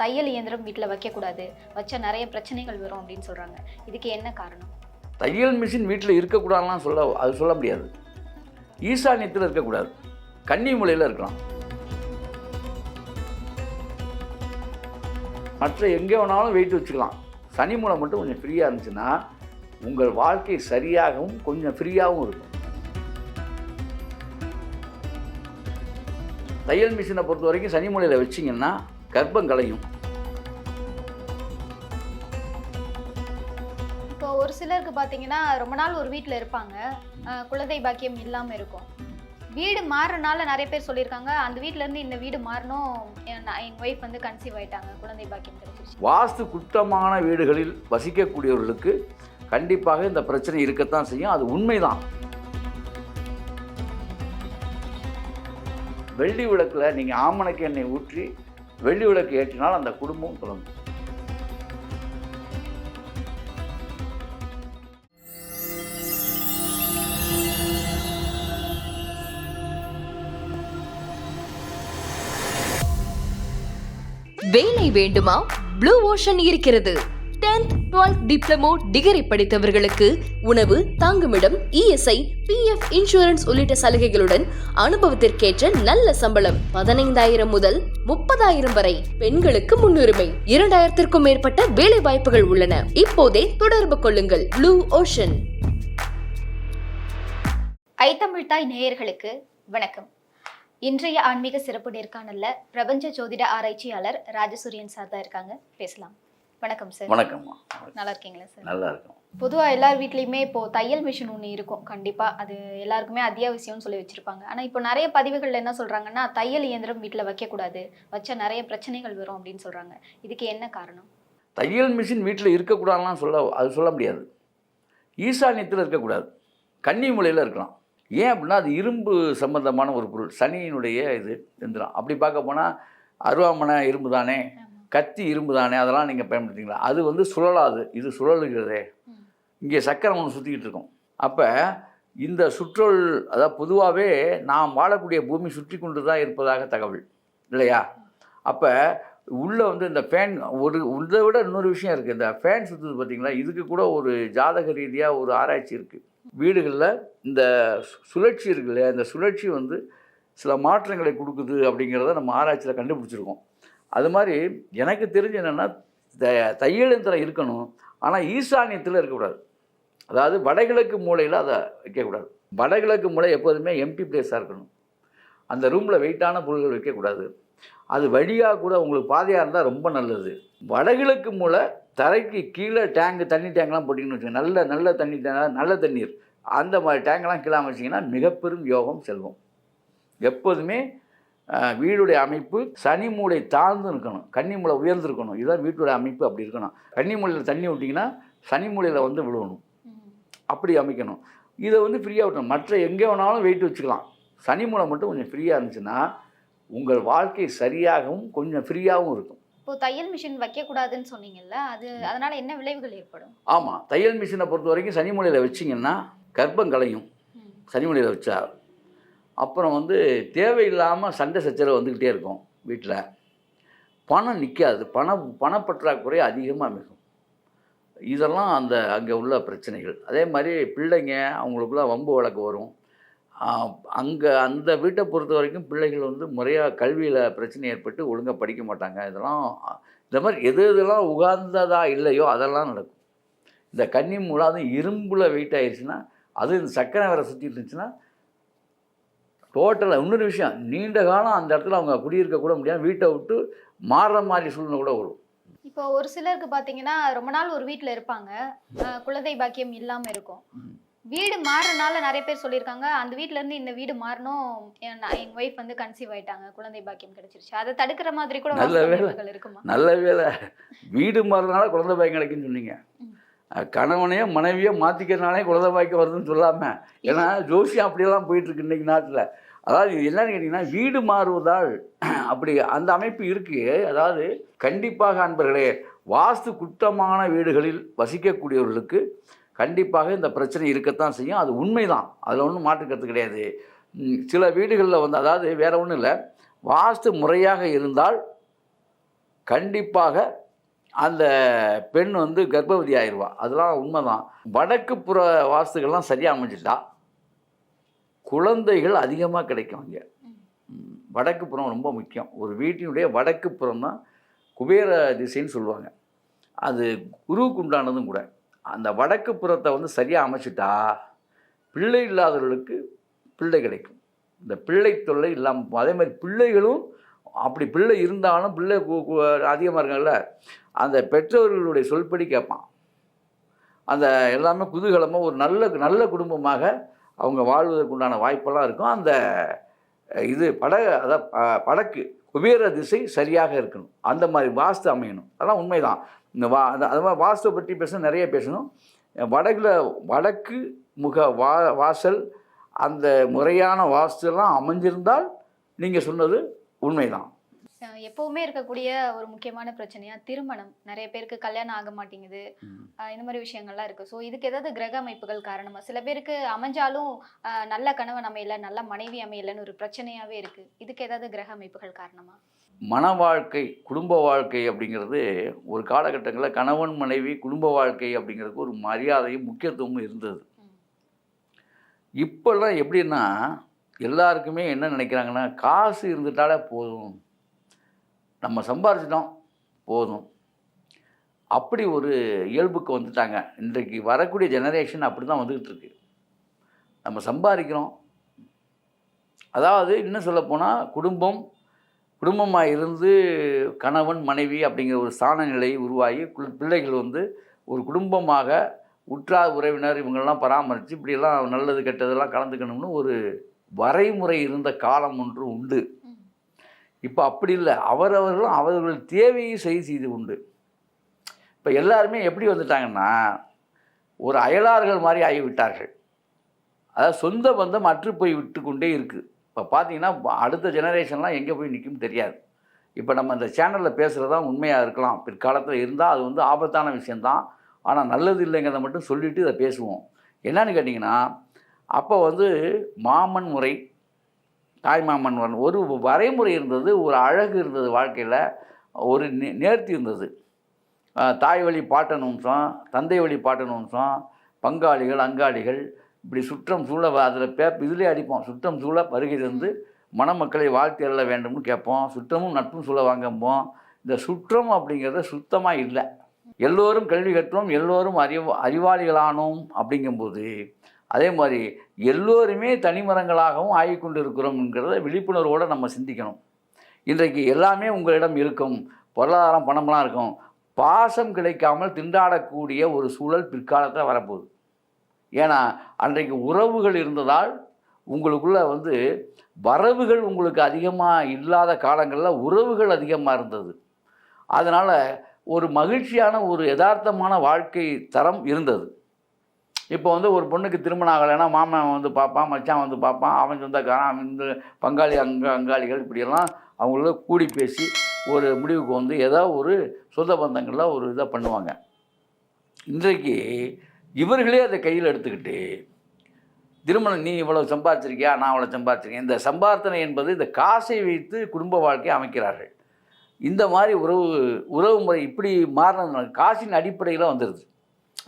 தையல் இயந்திரம் வீட்டில் வைக்கக்கூடாது. வச்சா நிறைய பிரச்சனைகள் வரும் அப்படின்னு சொல்கிறாங்க இதுக்கு என்ன காரணம்? தையல் மிஷின் வீட்டில் இருக்கக்கூடாதுலாம் சொல்ல அது சொல்ல முடியாது. ஈசானியத்தில் இருக்கக்கூடாது. கன்னி மூலையில் இருக்கலாம். மற்ற எங்கே வேணாலும் வெயிட் வச்சுக்கலாம். சனி மூலை மட்டும் கொஞ்சம் ஃப்ரீயாக இருந்துச்சுன்னா உங்கள் வாழ்க்கை சரியாகவும் கொஞ்சம் ஃப்ரீயாகவும் இருக்கும். தையல் மிஷினை பொறுத்த வரைக்கும் சனி மூலையில் வச்சிங்கன்னா கர்ப்பம் கலையும் இப்போ ஒரு சிலருக்கு பார்த்தீங்கன்னா ரொம்ப நாள் ஒரு வீட்டில் இருப்பாங்க. குழந்தை பாக்கியம் இல்லாமல் இருக்கும். வீடு மாறுறனால நிறைய பேர் சொல்லியிருக்காங்க அந்த வீட்ல இருந்து இந்த வீடு மாறணும் என் என் ஒய்ஃப் வந்து கன்சீவ் ஆயிட்டாங்க குழந்தை பாக்கியம் கிடைச்சிருச்சு வாஸ்து குற்றமான வீடுகளில் வசிக்கக்கூடியவர்களுக்கு கண்டிப்பாக இந்த பிரச்சனை இருக்கத்தான் செய்யும். அது உண்மைதான். வெள்ளி விளக்கில் நீங்கள் ஆமணக்கு எண்ணெய் ஊற்றி வெள்ளி விளக்கு ஏற்றினால் அந்த குடும்பம் தொடங்கும். வேலை வேண்டுமா? ப்ளூ ஓஷன் இருக்கிறது. 10th 12th டிப்ளமோ டிகிரி படித்தவர்களுக்கு உணவு தங்குமிடம் இஎஸ்ஐ பிஎஃப் இன்சூரன்ஸ் உள்ளிட்ட சலுகைகளுடன் அனுபவத்திற்கேற்ற நல்ல சம்பளம் பதினைந்தாயிரம் முதல் முப்பதாயிரம் வரை பெண்களுக்கு முன்னுரிமை. இரண்டாயிரத்திற்கும் மேற்பட்ட வேலை வாய்ப்புகள் உள்ளன. இப்போதே தொடர்பு கொள்ளுங்கள். ப்ளூ ஓஷன் ஐத்தமிழ்தாய் நேயர்களுக்கு வணக்கம். இன்றைய ஆன்மீக சிறப்பு நேர்காணல்ல பிரபஞ்ச ஜோதிட ஆராய்ச்சியாளர் ராஜசூரியன் சார் தான் இருக்காங்க. பேசலாம். வணக்கம் சார் வணக்கம்மா. நல்லா இருக்கீங்களா சார் நல்லா இருக்கும் பொதுவாக எல்லார் வீட்லேயுமே இப்போ தையல் மிஷின் ஒன்று இருக்கும். கண்டிப்பாக அது எல்லாருக்குமே அத்தியாவசியம்னு சொல்லி வச்சுருப்பாங்க. ஆனால் இப்போ நிறைய பதிவுகளில் என்ன சொல்கிறாங்கன்னா தையல் இயந்திரம் வீட்டில் வைக்கக்கூடாது. வச்சா நிறைய பிரச்சனைகள் வரும் அப்படின்னு சொல்கிறாங்க இதுக்கு என்ன காரணம்? தையல் மிஷின் வீட்டில் இருக்கக்கூடாதுலாம் சொல்ல அது சொல்ல முடியாது. ஈசானியத்தில் இருக்கக்கூடாது. கன்னி மூலையில் இருக்கலாம். ஏன் அப்படின்னா அது இரும்பு சம்பந்தமான ஒரு பொருள். சனியினுடைய இது எந்திரம் அப்படி பார்க்க போனால் அருவாமனை இரும்பு தானே கத்தி இரும்பு தானே அதெல்லாம் நீங்கள் பயன்படுத்திங்களா அது வந்து சுழலாது இது சுழலுகிறதே. இங்கே சக்கரம் ஒன்று சுற்றிக்கிட்டு இருக்கும். அப்போ இந்த சுற்றல் அதாவது பொதுவாகவே நாம் வாழக்கூடிய பூமி சுற்றி கொண்டு தான் இருப்பதாக தகவல் இல்லையா? அப்போ உள்ளே வந்து இந்த ஃபேன் ஒரு இதை விட இன்னொரு விஷயம் இருக்குது இந்த ஃபேன் சுற்றுது பார்த்தீங்களா இதுக்கு கூட ஒரு ஜாதக ரீதியாக ஒரு ஆராய்ச்சி இருக்குது வீடுகளில் இந்த சுழற்சி இருக்கு இல்லையா? இந்த சுழற்சி வந்து சில மாற்றங்களை கொடுக்குது அப்படிங்கிறத நம்ம ஆராய்ச்சியில் கண்டுபிடிச்சிருக்கோம். அது மாதிரி எனக்கு தெரிஞ்சு என்னென்னா த தையல் இருக்கணும் ஆனால் ஈசானியத்தில் இருக்கக்கூடாது. அதாவது வடகிழக்கு மூலையில் அதை வைக்கக்கூடாது. வடகிழக்கு மூலை எப்போதுமே எம்டி பிளேஸாக இருக்கணும். அந்த ரூமில் வெயிட்டான பொருள்கள் வைக்கக்கூடாது. அது வழியாக கூட உங்களுக்கு பாதையாக இருந்தால் ரொம்ப நல்லது. வடகிழக்கு மூலை தரைக்கு கீழே டேங்கு தண்ணி டேங்க்லாம் போட்டிங்கன்னு வச்சுக்கோங்க. நல்ல நல்ல தண்ணி டே- நல்ல தண்ணீர். அந்த மாதிரி டேங்க்லாம் கீழே வச்சிங்கன்னா மிகப்பெரும் யோகம் செல்வம். எப்போதுமே வீடுடைய அமைப்பு சனி மூளை தாழ்ந்து இருக்கணும். கன்னி மூளை உயர்ந்திருக்கணும். இதுதான் வீட்டுடைய அமைப்பு அப்படி இருக்கணும். கன்னி மூலையில் தண்ணி விட்டிங்கன்னா சனி மூலையில் வந்து விழுவணும். அப்படி அமைக்கணும். இதை வந்து ஃப்ரீயாக விட்டணும். மற்ற எங்கே வேணாலும் வெயிட் வச்சுக்கலாம். சனி மூலை மட்டும் கொஞ்சம் ஃப்ரீயாக இருந்துச்சுன்னா உங்கள் வாழ்க்கை சரியாகவும் கொஞ்சம் ஃப்ரீயாகவும் இருக்கும். இப்போ தையல் மிஷின் வைக்கக்கூடாதுன்னு சொன்னீங்கல்ல அது அதனால என்ன விளைவுகள் ஏற்படும்? ஆமாம் தையல் மிஷினை பொறுத்த வரைக்கும் சனி மூலையில் வச்சிங்கன்னா கர்ப்பம் கலையும். சனி மூலையில் வச்சா அப்புறம் வந்து தேவையில்லாமல் சண்டை சச்சரவு வந்துக்கிட்டே இருக்கும் வீட்டில் பணம் நிற்காது பண பணப்பற்றாக்குறை அதிகமாக மிகும். இதெல்லாம் அந்த அங்கே உள்ள பிரச்சனைகள். அதே மாதிரி பிள்ளைங்க அவங்களுக்குள்ள வம்பு வழக்கு வரும். அங்கே அந்த வீட்டை பொறுத்த வரைக்கும் பிள்ளைகள் வந்து முறையாக கல்வியில் பிரச்சனை ஏற்பட்டு ஒழுங்காக படிக்க மாட்டாங்க. இதெல்லாம் இந்த மாதிரி எது எதெல்லாம் உகாந்ததா இல்லையோ அதெல்லாம் நடக்கும். இந்த கன்னி மூலம் அதுவும் இரும்பில் வெயிட் ஆயிடுச்சுன்னா அது இந்த சக்கரை வேற சுற்றிட்டு இருந்துச்சுன்னா டோட்டலாக இன்னொரு விஷயம் நீண்ட காலம் அந்த இடத்துல அவங்க குடியிருக்க கூட முடியாது வீட்டை விட்டு மாறுற மாதிரி சூழ்நிலை கூட வரும். இப்போ ஒரு சிலருக்கு பார்த்தீங்கன்னா ரொம்ப நாள் ஒரு வீட்டில் இருப்பாங்க. குழந்தை பாக்கியம் இல்லாமல் இருக்கும். வீடு மாறுறனால நிறைய பேர் சொல்லியிருக்காங்க அந்த வீட்ல இருந்து இந்த வீடு மாறணும் என் ஒய்ஃப் வந்து கன்சீவ் ஆயிட்டாங்க குழந்தை பாக்கியம் கிடைச்சிருச்சு. அதை தடுக்கிற மாதிரி கூட நல்ல. அமைப்புகள் இருக்குமா? நல்ல வேலை. வீடு மாறுறதுனால குழந்தை பாய்க்கு கிடைக்குன்னு சொன்னீங்க. ம். அஹ் கணவனையோ மனைவியோ மாற்றிக்கிறதுனாலே குழந்தை பாய்க்கு வருதுன்னு சொல்லாமல் ஏன்னா ஜோசியம் அப்படியெல்லாம் போயிட்டுருக்கு இன்னைக்கு நாட்டில். அதாவது இது என்னன்னு கேட்டிங்கன்னா வீடு மாறுவதால் அப்படி அந்த அமைப்பு இருக்குது அதாவது கண்டிப்பாக அன்பர்களே வாஸ்து குற்றமான வீடுகளில் வசிக்கக்கூடியவர்களுக்கு கண்டிப்பாக இந்த பிரச்சனை இருக்கத்தான் செய்யும். அது உண்மைதான். அதில் ஒன்றும் மாற்றுக்கிறது கிடையாது. சில வீடுகளில் வந்து அதாவது வேறு ஒன்றும் இல்லை வாஸ்து முறையாக இருந்தால் கண்டிப்பாக அந்த பெண் வந்து கர்ப்பவதி ஆயிடுவா அதெல்லாம் உண்மைதான். வடக்கு புற வாஸ்துகள்லாம் சரியாக அமைஞ்சிட்டா குழந்தைகள் அதிகமாக கிடைக்கும் அங்கே. வடக்கு புறம் ரொம்ப முக்கியம். ஒரு வீட்டினுடைய வடக்கு புறம் தான் குபேர திசைன்னு சொல்லுவாங்க. அது குருவுக்கு உண்டானதும் கூட. அந்த வடக்கு புறத்தை வந்து சரியாக அமைச்சிட்டா பிள்ளை இல்லாதவர்களுக்கு பிள்ளை கிடைக்கும். இந்த பிள்ளை தொல்லை இல்லாமல் அதே மாதிரி பிள்ளைகளும் அப்படி பிள்ளை இருந்தாலும் பிள்ளை அதிகமாக இருக்காங்கல்ல. அந்த பெற்றோர்களுடைய சொல்படி கேட்பான். அந்த எல்லாமே குதூகலமாக ஒரு நல்ல நல்ல குடும்பமாக அவங்க வாழ்வதற்கு உண்டான வாய்ப்பெல்லாம் இருக்கும். அந்த இது பட அதான் படக்கு குபேர திசை சரியாக இருக்கணும். அந்த மாதிரி வாஸ்து அமையணும். அதெல்லாம் உண்மைதான். இந்த வா அந்த அது மாதிரி வாஸ்துவை பற்றி பேசணும் நிறைய பேசணும். வடகில் வடக்கு முக வா வாசல் அந்த முறையான வாஸ்துலாம் அமைஞ்சிருந்தால் நீங்கள் சொன்னது உண்மைதான். எப்பவுமே இருக்கக்கூடிய ஒரு முக்கியமான பிரச்சனையா திருமணம். நிறைய பேருக்கு கல்யாணம் ஆக மாட்டேங்குது. இந்த மாதிரி விஷயங்கள்லாம் இருக்கு. ஸோ இதுக்கு ஏதாவது கிரக அமைப்புகள் காரணமா? சில பேருக்கு அமைஞ்சாலும் நல்ல கணவன் அமையல நல்ல மனைவி அமையலன்னு ஒரு பிரச்சனையாவே இருக்கு. இதுக்கு ஏதாவது கிரக அமைப்புகள் காரணமா? மன வாழ்க்கை குடும்ப வாழ்க்கை அப்படிங்கிறது ஒரு காலகட்டங்களில் கணவன் மனைவி குடும்ப வாழ்க்கை அப்படிங்கிறதுக்கு ஒரு மரியாதையும் முக்கியத்துவமும் இருந்தது. இப்போல்லாம் எப்படின்னா எல்லாருக்குமே என்ன நினைக்கிறாங்கன்னா காசு இருந்துட்டாலே போதும். நம்ம சம்பாரிச்சிட்டோம் போதும். அப்படி ஒரு இயல்புக்கு வந்துட்டாங்க. இன்றைக்கு வரக்கூடிய ஜெனரேஷன் அப்படி தான் வந்துக்கிட்டு இருக்கு நம்ம சம்பாதிக்கிறோம். அதாவது இன்னும் சொல்லப்போனால் குடும்பம் குடும்பமாக இருந்து கணவன் மனைவி அப்படிங்கிற ஒரு ஸ்தான நிலை உருவாகி பிள்ளைகள் வந்து ஒரு குடும்பமாக உற்றார் உறவினர் இவங்களெல்லாம் பராமரித்து இப்படியெல்லாம் நல்லது கெட்டதெல்லாம் கலந்துக்கணும்னு ஒரு வரைமுறை இருந்த காலம் ஒன்று உண்டு. இப்போ அப்படி இல்லை. அவரவர்களும் அவர்கள் தேவையை சரி செய்து உண்டு இப்போ எல்லாருமே எப்படி வந்துட்டாங்கன்னா ஒரு அயலார்கள் மாதிரி ஆகிவிட்டார்கள். அதாவது சொந்த பந்தம் அற்று போய் விட்டு கொண்டே இருக்குது இப்போ பார்த்தீங்கன்னா அடுத்த ஜெனரேஷன்லாம் எங்கே போய் நிற்கும் தெரியாது. இப்போ நம்ம இந்த சேனலில் பேசுகிறது தான் உண்மையாக இருக்கலாம். பிற்காலத்தில் இருந்தால் அது வந்து ஆபத்தான விஷயந்தான் ஆனால் நல்லது இல்லைங்கிறத மட்டும் சொல்லிவிட்டு இதை பேசுவோம். என்னன்னு கேட்டிங்கன்னா அப்போ வந்து மாமன் முறை தாய்மாமன் வரணும் ஒரு வரைமுறை இருந்தது ஒரு அழகு இருந்தது வாழ்க்கையில் ஒரு நே நேர்த்தி இருந்தது. தாய் வழி பாட்டன் வம்சம் தந்தை வழி பாட்டன் வம்சம் பங்காளிகள் அங்காளிகள் இப்படி சுற்றம் சூழ அதில் பே இதிலே அடிப்போம் சுற்றம் சூழ வருகை தந்து மணமக்களை வாழ்த்து அருள வேண்டும்னு கேட்போம் சுற்றமும் நட்பும் சூழ வாங்கம்போம் இந்த சுற்றம் அப்படிங்கிறது சுத்தமாக இல்லை. எல்லோரும் கல்வி கற்றோம் எல்லோரும் அறிவு அறிவாளிகளானோம் அப்படிங்கும்போது அதே மாதிரி எல்லோருமே தனிமரங்களாகவும் ஆகிக்கொண்டு இருக்கிறோம்ங்கிறத விழிப்புணர்வோடு நம்ம சிந்திக்கணும். இன்றைக்கு எல்லாமே உங்களிடம் இருக்கும். பொருளாதாரம் பணம்லாம் இருக்கும். பாசம் கிடைக்காமல் திண்டாடக்கூடிய ஒரு சூழல் பிற்காலத்தில் வரப்போகுது. ஏன்னா அன்றைக்கு உறவுகள் இருந்ததால் உங்களுக்குள்ள வந்து வரவுகள் உங்களுக்கு அதிகமாக இல்லாத காலங்களில் உறவுகள் அதிகமாக இருந்தது. அதனால் ஒரு மகிழ்ச்சியான ஒரு யதார்த்தமான வாழ்க்கை தரம் இருந்தது. இப்போ வந்து ஒரு பொண்ணுக்கு திருமணம் ஆகலைன்னா மாமன் வந்து பார்ப்பான் மச்சான் வந்து பார்ப்பான் அவன் சொந்தக்காரன் அவன் இந்த பங்காளி அங்க அங்காளிகள் இப்படியெல்லாம் அவங்கள கூடி பேசி ஒரு முடிவுக்கு வந்து ஏதோ ஒரு சொந்த பந்தங்களில் ஒரு இதை பண்ணுவாங்க. இன்றைக்கு இவர்களே அதை கையில் எடுத்துக்கிட்டு திருமணம் நீ இவ்வளோ சம்பாதிச்சிருக்கியா? நான் இவ்வளோ சம்பாதிச்சிருக்கேன். இந்த சம்பார்த்தனை என்பது இந்த காசை வைத்து குடும்ப வாழ்க்கையை அமைக்கிறார்கள். இந்த மாதிரி உறவு உறவு முறை இப்படி மாறினதுனால காசின் அடிப்படையில் வந்துடுது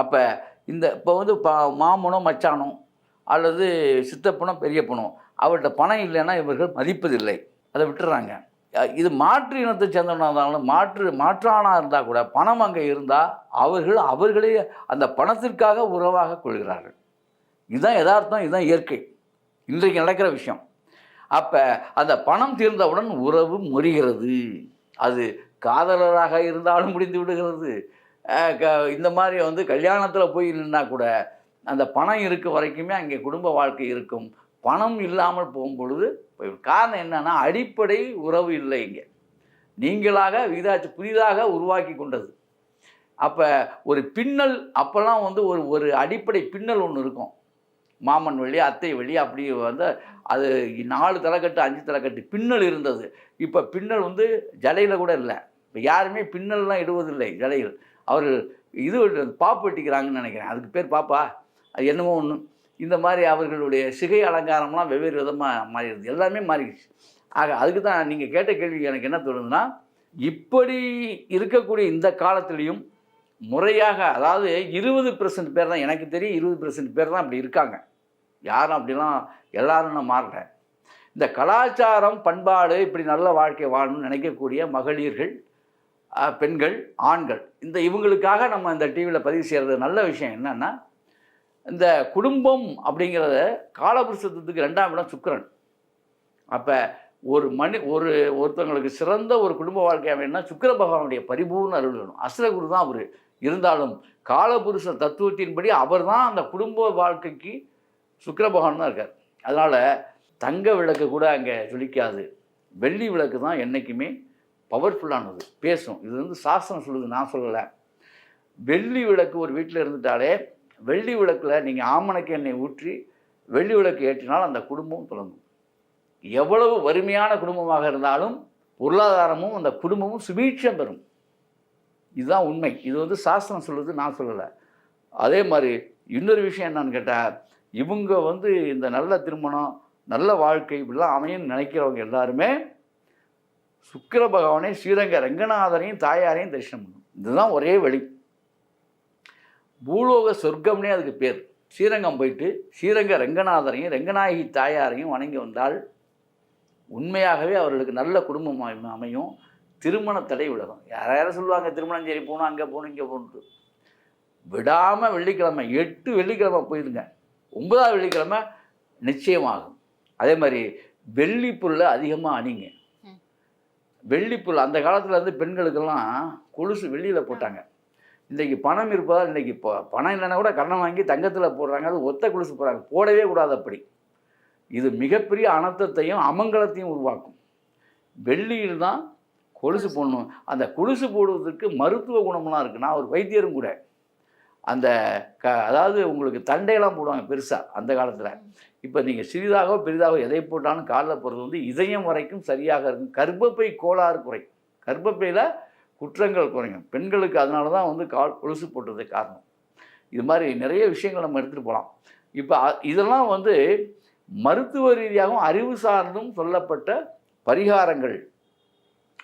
அப்போ இந்த இப்போ வந்து பா மாமனோ மச்சானோ அல்லது சித்தப்பனோ பெரியப்பனோ அவர்கிட்ட பணம் இல்லைன்னா இவர்கள் மதிப்பதில்லை. அதை விட்டுறாங்க. இது மாற்று இனத்தை சேர்ந்தவனாக இருந்தாலும் மாற்று மாற்றானாக இருந்தால் கூட பணம் அங்கே இருந்தால் அவர்கள் அவர்களே அந்த பணத்திற்காக உறவாக கொள்கிறார்கள். இதுதான் யதார்த்தம் இதுதான் இயற்கை. இன்றைக்கு நடக்கிற விஷயம். அப்போ அந்த பணம் தீர்ந்தவுடன் உறவு முறிகிறது. அது காதலராக இருந்தாலும் முடிந்து விடுகிறது. இந்த மாதிரி வந்து கல்யாணத்தில் போய் நின்னா கூட அந்த பணம் இருக்க வரைக்குமே அங்கே குடும்ப வாழ்க்கை இருக்கும். பணம் இல்லாமல் போகும் பொழுது காரணம் என்னன்னா அடிப்படை உறவு இல்லை இங்கே. நீங்களாக இதாச்சு புதிதாக உருவாக்கி கொண்டது. அப்போ ஒரு பின்னல் அப்போல்லாம் வந்து ஒரு ஒரு அடிப்படை பின்னல் ஒன்று இருக்கும். மாமன் வழி அத்தை வழி அப்படி வந்து அது நாலு தலைக்கட்டு அஞ்சு தலைக்கட்டு பின்னல் இருந்தது. இப்போ பின்னல் வந்து ஜடையில் கூட இல்லை. இப்போ யாருமே பின்னல்லாம் இடுவதில்லை ஜடையில். அவர் இது பாப்பு வெட்டிக்கிறாங்கன்னு நினைக்கிறேன். அதுக்கு பேர் பாப்பா. அது என்னமோ ஒன்று இந்த மாதிரி அவர்களுடைய சிகை அலங்காரம்லாம் வெவ்வேறு விதமாக மாறிடுது. எல்லாமே மாறிடுச்சு. ஆக அதுக்கு தான் நீங்கள் கேட்ட கேள்வி எனக்கு என்ன தோணுதுன்னா இப்படி இருக்கக்கூடிய இந்த காலத்துலேயும் முறையாக அதாவது இருபது பெர்சன்ட் பேர் தான் எனக்கு தெரியும் இருபது பெர்சன்ட் பேர் தான் அப்படி இருக்காங்க. யாரும் அப்படிலாம் எல்லாரும் நான் மாறல. இந்த கலாச்சாரம் பண்பாடு இப்படி நல்ல வாழ்க்கை வாழணும்னு நினைக்கக்கூடிய மகளிர்கள் பெண்கள் ஆண்கள். இந்த இவங்களுக்காக நம்ம இந்த டிவியில் பதிவு செய்கிறது நல்ல விஷயம் என்னென்னா இந்த குடும்பம் அப்படிங்கிறத காலபுருஷத்துக்கு ரெண்டாம் இடம் சுக்கரன். அப்போ ஒரு மனி ஒரு ஒருத்தவங்களுக்கு சிறந்த ஒரு குடும்ப வாழ்க்கை அமையணும்னா சுக்கர பகவானுடைய பரிபூர்ண அருள் வேணும். அசுரகுரு தான் அவர். இருந்தாலும் காலபுருஷ தத்துவத்தின்படி அவர் தான் அந்த குடும்ப வாழ்க்கைக்கு சுக்கர பகவான் தான் இருக்கார். அதனால் தங்க விளக்கு கூட அங்கே ஜொலிக்காது வெள்ளி விளக்கு தான் என்றைக்குமே பவர்ஃபுல்லானது பேசும். இது வந்து சாஸ்திரம் சொல்லுது நான் சொல்லலை. வெள்ளி விளக்கு ஒரு வீட்டில் இருந்துட்டாலே வெள்ளி விளக்கில் நீங்கள் ஆமணக்கு எண்ணெய் ஊற்றி வெள்ளி விளக்கு ஏற்றினால் அந்த குடும்பம் தொடங்கும் எவ்வளவு வறுமையான குடும்பமாக இருந்தாலும் பொருளாதாரமும் அந்த குடும்பமும் சுபீட்சம் பெறும். இதுதான் உண்மை. இது வந்து சாஸ்திரம் சொல்லுது நான் சொல்லலை. அதே மாதிரி இன்னொரு விஷயம் என்னன்னு கேட்டால் இவங்க வந்து இந்த நல்ல திருமணம் நல்ல வாழ்க்கை இப்படிலாம் அமையன்னு நினைக்கிறவங்க எல்லாருமே சுக்கிர பகவானை ஸ்ரீரங்க ரங்கநாதரையும் தாயாரையும் தரிசனம் பண்ணும். இதுதான் ஒரே வழி. பூலோக சொர்க்கம்னே அதுக்கு பேர். ஸ்ரீரங்கம் போயிட்டு ஸ்ரீரங்க ரங்கநாதரையும் ரங்கநாயகி தாயாரையும் வணங்கி வந்தால் உண்மையாகவே அவர்களுக்கு நல்ல குடும்பம் அமை- அமையும். திருமண தடை விலகும். யார் யாரும் சொல்லுவாங்க திருமணம் சரி போகணும் அங்கே போகணும் இங்கே போகணுட்டு விடாமல் வெள்ளிக்கிழமை எட்டு வெள்ளிக்கிழமை போயிருங்க. ஒன்பதாவது வெள்ளிக்கிழமை நிச்சயமாகும். அதே மாதிரி வெள்ளி பொருளை அதிகமாக அணிங்க. வெள்ளிப்புல் வெள்ளி அந்த காலத்தில் இருந்து பெண்களுக்கெல்லாம் கொலுசு வெள்ளியில் போட்டாங்க. இன்றைக்கி பணம் இருப்பதால் இன்றைக்கி இப்போ பணம் இல்லைன்னா கூட கடன் வாங்கி தங்கத்தில் போடுறாங்க. அது ஒத்த கொலுசு போடுறாங்க. போடவே கூடாது அப்படி. இது மிகப்பெரிய அனர்த்தத்தையும் அமங்கலத்தையும் உருவாக்கும். வெள்ளியில் தான் கொலுசு போடணும். அந்த கொலுசு போடுவதற்கு மருத்துவ குணம்லாம் இருக்குது நான் ஒரு வைத்தியரும் கூட அந்த க அதாவது உங்களுக்கு தண்டையெல்லாம் போடுவாங்க பெருசாக அந்த காலத்தில். இப்போ நீங்கள் சிறிதாகவோ பெரிதாகவோ எதை போட்டாலும் காலில் போகிறது வந்து இதயம் வரைக்கும் சரியாக இருக்கும். கர்ப்பப்பை கோளாறு குறையும். கர்ப்பப்பையில் குற்றங்கள் குறையும். பெண்களுக்கு அதனால தான் வந்து கால் கொலுசு போட்டது காரணம். இது மாதிரி நிறைய விஷயங்கள் நம்ம எடுத்துகிட்டு போகலாம். இப்போ இதெல்லாம் வந்து மருத்துவ ரீதியாகவும் அறிவு சார்ந்தும் சொல்லப்பட்ட பரிகாரங்கள்.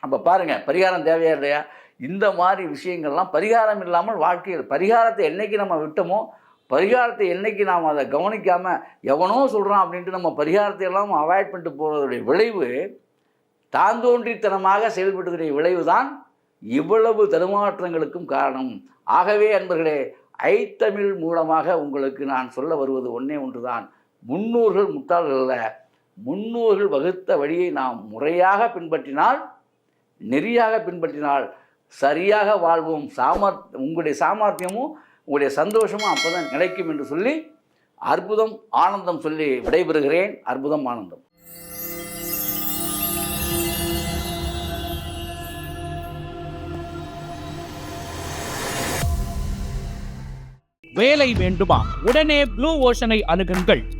அப்போ பாருங்கள் பரிகாரம் தேவையா இல்லையா? இந்த மாதிரி விஷயங்கள்லாம் பரிகாரம் இல்லாமல் வாழ்க்கையில் பரிகாரத்தை என்றைக்கு நம்ம விட்டோமோ பரிகாரத்தை என்னைக்கு நாம் அதை கவனிக்காமல் எவனோ சொல்கிறான் அப்படின்ட்டு நம்ம பரிகாரத்தை எல்லாம் அவாய்ட் பண்ணிட்டு போகிறதுடைய விளைவு தாந்தோன்றித்தனமாக செயல்படுவதுடைய விளைவு தான் இவ்வளவு தடுமாற்றங்களுக்கும் காரணம். ஆகவே அன்பர்களே ஐத்தமிழ் மூலமாக உங்களுக்கு நான் சொல்ல வருவது ஒன்றே ஒன்றுதான். முன்னோர்கள் முட்டாள்கள் அல்ல. முன்னோர்கள் வகுத்த வழியை நாம் முறையாக பின்பற்றினால் நெறியாக பின்பற்றினால் சரியாக வாழ்வோம். சாமர் உங்களுடைய சாமர்த்தியமும் உங்களுடைய சந்தோஷமும் அப்போ தான் கிடைக்கும் என்று சொல்லி அற்புதம் ஆனந்தம் சொல்லி விடைபெறுகிறேன். அற்புதம் ஆனந்தம். வேலை வேண்டுமா? உடனே ப்ளூ ஓஷனை அணுகுங்கள்.